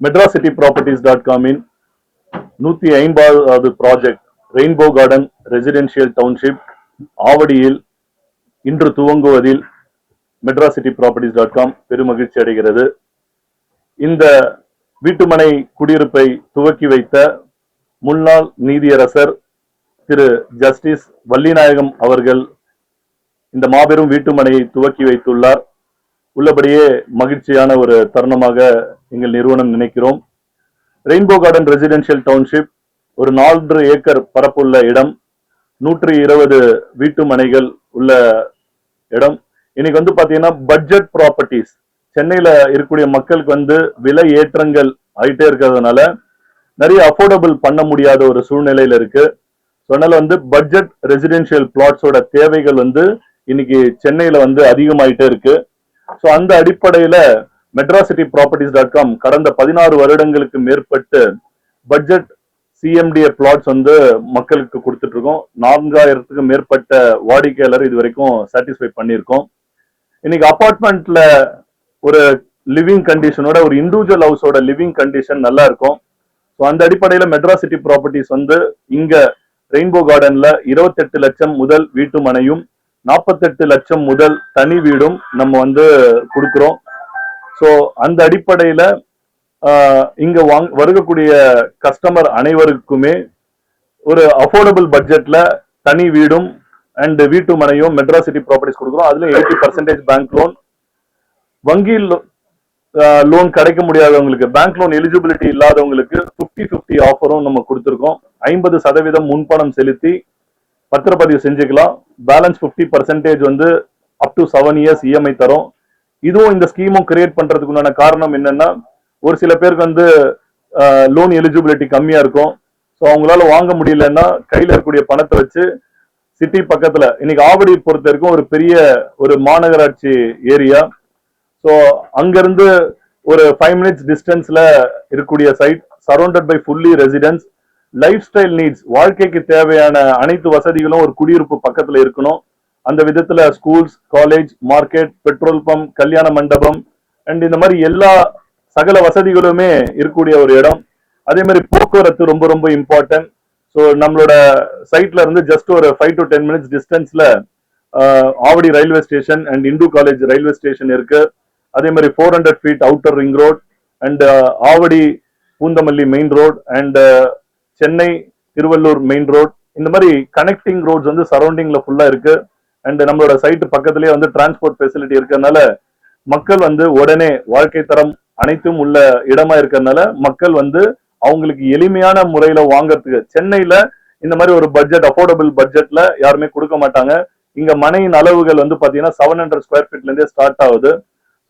Madras City properties dot காமின் நூத்தி ஐம்பதாவது project rainbow garden residential township ஆவடியில் இன்று துவங்குவதில் மெட்ராசிட்டி ப்ராப்பர்ட்டிஸ் டாட் காம் பெருமகிழ்ச்சி அடைகிறது. இந்த வீட்டுமனை குடியிருப்பை துவக்கி வைத்த முன்னாள் நீதியரசர் திரு ஜஸ்டிஸ் வள்ளிநாயகம் அவர்கள் இந்த மாபெரும் வீட்டுமனையை துவக்கி வைத்துள்ளார். உள்ளபடியே மகிழ்ச்சியான ஒரு தருணமாக எங்கள் நிறுவனம் நினைக்கிறோம். ரெயின்போ கார்டன் ரெசிடென்ஷியல் டவுன்ஷிப் ஒரு நான்கு ஏக்கர் பரப்புள்ள இடம் நூற்றி இருபது வீட்டு மனைகள் உள்ள இடம். இன்னைக்கு வந்து பாத்தீங்கன்னா பட்ஜெட் ப்ராப்பர்ட்டிஸ் சென்னையில இருக்கக்கூடிய மக்களுக்கு வந்து விலை ஏற்றங்கள் ஆயிட்டே இருக்கிறதுனால நிறைய அஃபோர்டபுள் பண்ண முடியாத ஒரு சூழ்நிலையில இருக்கு. அதனால வந்து பட்ஜெட் ரெசிடென்ஷியல் பிளாட்ஸோட தேவைகள் வந்து இன்னைக்கு சென்னையில வந்து அதிகமாயிட்டே இருக்கு. ஸோ அந்த அடிப்படையில மெட்ராசிட்டி ப்ராப்பர்ட்டிஸ் டாட் காம் கடந்த பதினாறு வருடங்களுக்கு மேற்பட்டு பட்ஜெட் சிஎம்டிஏ பிளாட்ஸ் வந்து மக்களுக்கு கொடுத்துட்டு இருக்கோம் நான்காயிரத்துக்கு மேற்பட்ட வாடிக்கையாளர் இது வரைக்கும் சாட்டிஸ்ஃபை பண்ணியிருக்கோம். இன்னைக்கு அப்பார்ட்மெண்ட்ல ஒரு லிவிங் கண்டிஷனோட ஒரு இண்டிவிஜுவல் ஹவுஸோட லிவிங் கண்டிஷன் நல்லா இருக்கும். ஸோ அந்த அடிப்படையில மெட்ராசிட்டி ப்ராப்பர்ட்டிஸ் வந்து இங்க ரெயின்போ கார்டன்ல இருபத்தெட்டு லட்சம் முதல் வீட்டு மனையும் நாற்பத்தெட்டு லட்சம் முதல் தனி வீடும் நம்ம வந்து கொடுக்குறோம். ஸோ அந்த அடிப்படையில இங்க வாங் வருகக்கூடிய கஸ்டமர் அனைவருக்குமே ஒரு அஃபோர்டபுள் பட்ஜெட்ல தனி வீடும் அண்ட் வீட்டு மனையும் மெட்ராசிட்டி ப்ராப்பர்ட்டிஸ் கொடுக்குறோம். அதுல எயிட்டி பர்சன்டேஜ் பேங்க் லோன் வங்கியில் லோன் கிடைக்க முடியாதவங்களுக்கு பேங்க் லோன் எலிஜிபிலிட்டி இல்லாதவங்களுக்கு 50 50 ஆஃபரும் நம்ம கொடுத்துருக்கோம். ஐம்பது சதவீதம் முன்பணம் செலுத்தி பத்திரப்பதிவு செஞ்சுக்கலாம். பேலன்ஸ் 50% பர்சன்டேஜ் வந்து up to seven years EMI தரும். இதுவும் இந்த ஸ்கீமும் கிரியேட் பண்றதுக்கு உண்டான காரணம் என்னன்னா ஒரு சில பேருக்கு வந்து லோன் எலிஜிபிலிட்டி கம்மியா இருக்கும். ஸோ அவங்களால வாங்க முடியலன்னா கையில இருக்கக்கூடிய பணத்தை வச்சு சிட்டி பக்கத்துல இன்னைக்கு ஆவடி பொறுத்த வரைக்கும் ஒரு பெரிய ஒரு மாநகராட்சி ஏரியா ஸோ அங்கிருந்து ஒரு ஃபைவ் மினிட்ஸ் டிஸ்டன்ஸ்ல இருக்கக்கூடிய site surrounded by fully residence lifestyle needs வாழ்க்கைக்கு தேவையான அனைத்து வசதிகளும் ஒரு குடியிருப்பு பக்கத்துல இருக்கணும். அந்த விதத்துல schools college market petrol pump கல்யாண மண்டபம் அண்ட் இந்த மாதிரி எல்லா சகல வசதிகளுமே இருக்கக்கூடிய ஒரு இடம். அதே மாதிரி போக்குவரத்து ரொம்ப ரொம்ப இம்பார்ட்டன்ட் ஸோ நம்மளோட சைட்ல இருந்து ஜஸ்ட் ஒரு ஃபைவ் டு டென் மினிட்ஸ் டிஸ்டன்ஸ்ல Avadi railway station and Hindu college railway station இருக்கு. அதே மாதிரி four hundred feet outer ring road and Avadi Poonamallee main road and Chennai Tiruvallur main road இந்த மாதிரி கனெக்டிங் ரோட்ஸ் வந்து சரௌண்டிங்ல ஃபுல்லா இருக்கு. அண்ட் நம்மளோட சைட்டு பக்கத்துலயே வந்து டிரான்ஸ்போர்ட் ஃபெசிலிட்டி இருக்கிறதுனால மக்கள் வந்து உடனே வாழ்க்கை தரம் அனைத்தும் உள்ள இடமா இருக்கிறதுனால மக்கள் வந்து அவங்களுக்கு எளிமையான முறையில வாங்குறதுக்கு சென்னையில இந்த மாதிரி ஒரு பட்ஜெட் அஃபோர்டபுள் பட்ஜெட்ல யாருமே கொடுக்க மாட்டாங்க. இங்க மனையின் அளவுகள் வந்து பாத்தீங்கன்னா செவன் ஹண்ட்ரட் ஸ்கொயர் ஃபீட்ல இருந்தே ஸ்டார்ட் ஆகுது.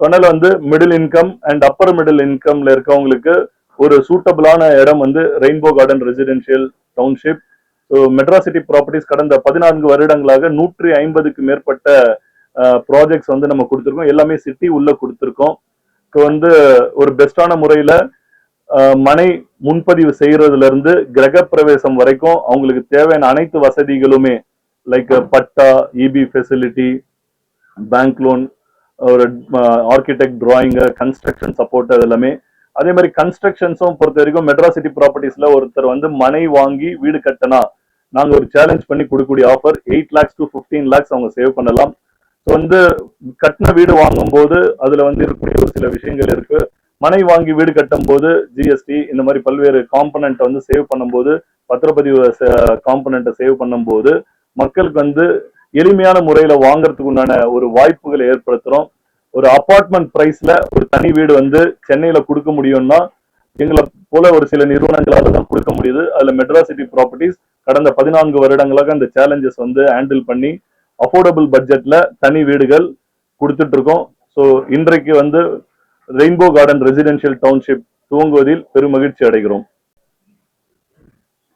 அதனால வந்து middle income and upper middle இன்கம்ல இருக்கவங்களுக்கு ஒரு சூட்டபிளான இடம் வந்து rainbow garden residential township so Madras city properties கடந்த பதினான்கு வருடங்களாக நூற்றி ஐம்பதுக்கு மேற்பட்ட ப்ராஜெக்ட்ஸ் வந்து நம்ம கொடுத்துருக்கோம். எல்லாமே சிட்டி உள்ள கொடுத்துருக்கோம். ஸோ வந்து ஒரு பெஸ்டான முறையில மனை முன்பதிவு செய்யறதுல இருந்து கிரக பிரவேசம் வரைக்கும் அவங்களுக்கு தேவையான அனைத்து வசதிகளுமே like patta EB facility bank loan ஒரு ஆர்கிடெக்ட் டிராயிங்கு கன்ஸ்ட்ரக்ஷன் சப்போர்ட் அது எல்லாமே அதே மாதிரி கன்ஸ்ட்ரக்ஷன்ஸும் பொறுத்த வரைக்கும் மெட்ராசிட்டி ப்ராப்பர்ட்டிஸ்ல ஒருத்தர் வந்து மனை வாங்கி வீடு கட்டினா நாங்க ஒரு சேலஞ்ச் பண்ணி கொடுக்கக்கூடிய offer eight lakhs to 15 lakhs அவங்க சேவ் பண்ணலாம். ஸோ வந்து கட்டின வீடு வாங்கும்போது அதுல வந்து இருக்கக்கூடிய ஒரு சில விஷயங்கள் இருக்கு. மனை வாங்கி வீடு கட்டும் போது ஜிஎஸ்டி இந்த மாதிரி பல்வேறு காம்பனண்ட்டை வந்து சேவ் பண்ணும்போது பத்திரப்பதிவு காம்பனண்ட்டை சேவ் பண்ணும்போது மக்களுக்கு வந்து எளிமையான முறையில வாங்குறதுக்கு உண்டான ஒரு வாய்ப்புகளை ஏற்படுத்துறோம். ஒரு அபார்ட்மெண்ட் பிரைஸ்ல ஒரு தனி வீடு வந்து சென்னையில கொடுக்க முடியும்னா எங்களை போல ஒரு சில நிறுவனங்களால தான் கொடுக்க முடியுது. அதுல மெட்ராசிட்டி ப்ராப்பர்ட்டிஸ் கடந்த பதினான்கு வருடங்களாக அந்த சேலஞ்சஸ் வந்து ஹேண்டில் பண்ணி அஃபோர்டபுள் பட்ஜெட்ல தனி வீடுகள் கொடுத்துட்டு இருக்கோம். ஸோ இன்றைக்கு வந்து ரெயின்போ கார்டன் ரெசிடென்ஷியல் டவுன்ஷிப் துவங்குவதில் பெரும் மகிழ்ச்சி அடைகிறோம்.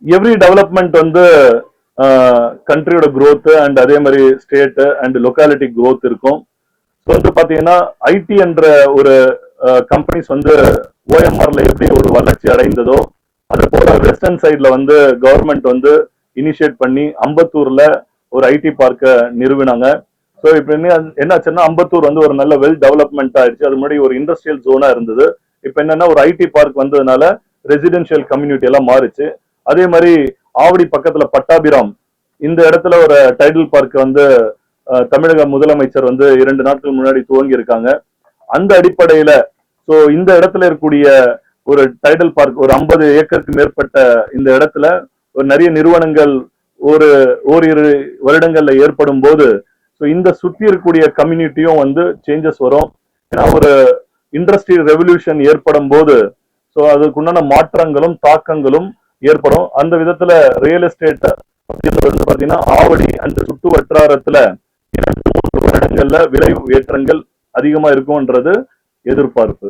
எவ்ரி டெவலப்மெண்ட் வந்து கண்ட்ரியோட க்ரோத்து அண்ட் அதே மாதிரி ஸ்டேட் அண்ட் லொக்காலிட்டி க்ரோத் இருக்கும். வந்து பாத்தீங்கன்னா ஐடி என்ற ஒரு கம்பெனிஸ் வந்து ஓஎம்ஆர்ல எப்படி ஒரு வளர்ச்சி அடைந்ததோ அது போல வெஸ்டர்ன் சைட்ல வந்து கவர்மெண்ட் வந்து இனிஷியேட் பண்ணி அம்பத்தூர்ல ஒரு ஐடி பார்க்க நிறுவினாங்க. ஸோ இப்போ என்ன என்னாச்சுன்னா அம்பத்தூர் வந்து ஒரு நல்ல வெல் டெவலப்மெண்ட் ஆயிடுச்சு. அது முன்னாடி ஒரு இண்டஸ்ட்ரியல் ஜோனா இருந்தது. இப்ப என்னன்னா ஒரு ஐடி பார்க் வந்ததுனால ரெசிடென்ஷியல் கம்யூனிட்டி எல்லாம் மாறுச்சு. அதே மாதிரி ஆவடி பக்கத்துல பட்டாபிராம் இந்த இடத்துல ஒரு டைடல் பார்க் வந்து தமிழக முதலமைச்சர் வந்து இரண்டு நாட்கள் முன்னாடி துவங்கி இருக்காங்க அந்த அடிப்படையில சோ இந்த இடத்துல இருக்கக்கூடிய ஒரு டைடல் பார்க் ஒரு ஐம்பது ஏக்கருக்கு மேற்பட்ட இந்த இடத்துல ஒரு நிறைய நிறுவனங்கள் ஒரு ஓரிரு வருடங்கள்ல ஏற்படும் போது ஸோ இந்த சுத்தி இருக்கக்கூடிய கம்யூனிட்டியும் வந்து சேஞ்சஸ் வரும். ஏன்னா ஒரு இண்டஸ்ட்ரியல் ரெவல்யூஷன் ஏற்படும் போது ஸோ அதுக்குண்டான மாற்றங்களும் தாக்கங்களும் ஏற்படும். அந்த விதத்துல ரியல் எஸ்டேட் வந்து பாத்தீங்கன்னா ஆவடி அந்த சுற்று வட்டாரத்துல இரண்டு மூன்று வருடங்கள்ல விலை ஏற்றங்கள் அதிகமா இருக்கும்ன்றது எதிர்பார்ப்பு.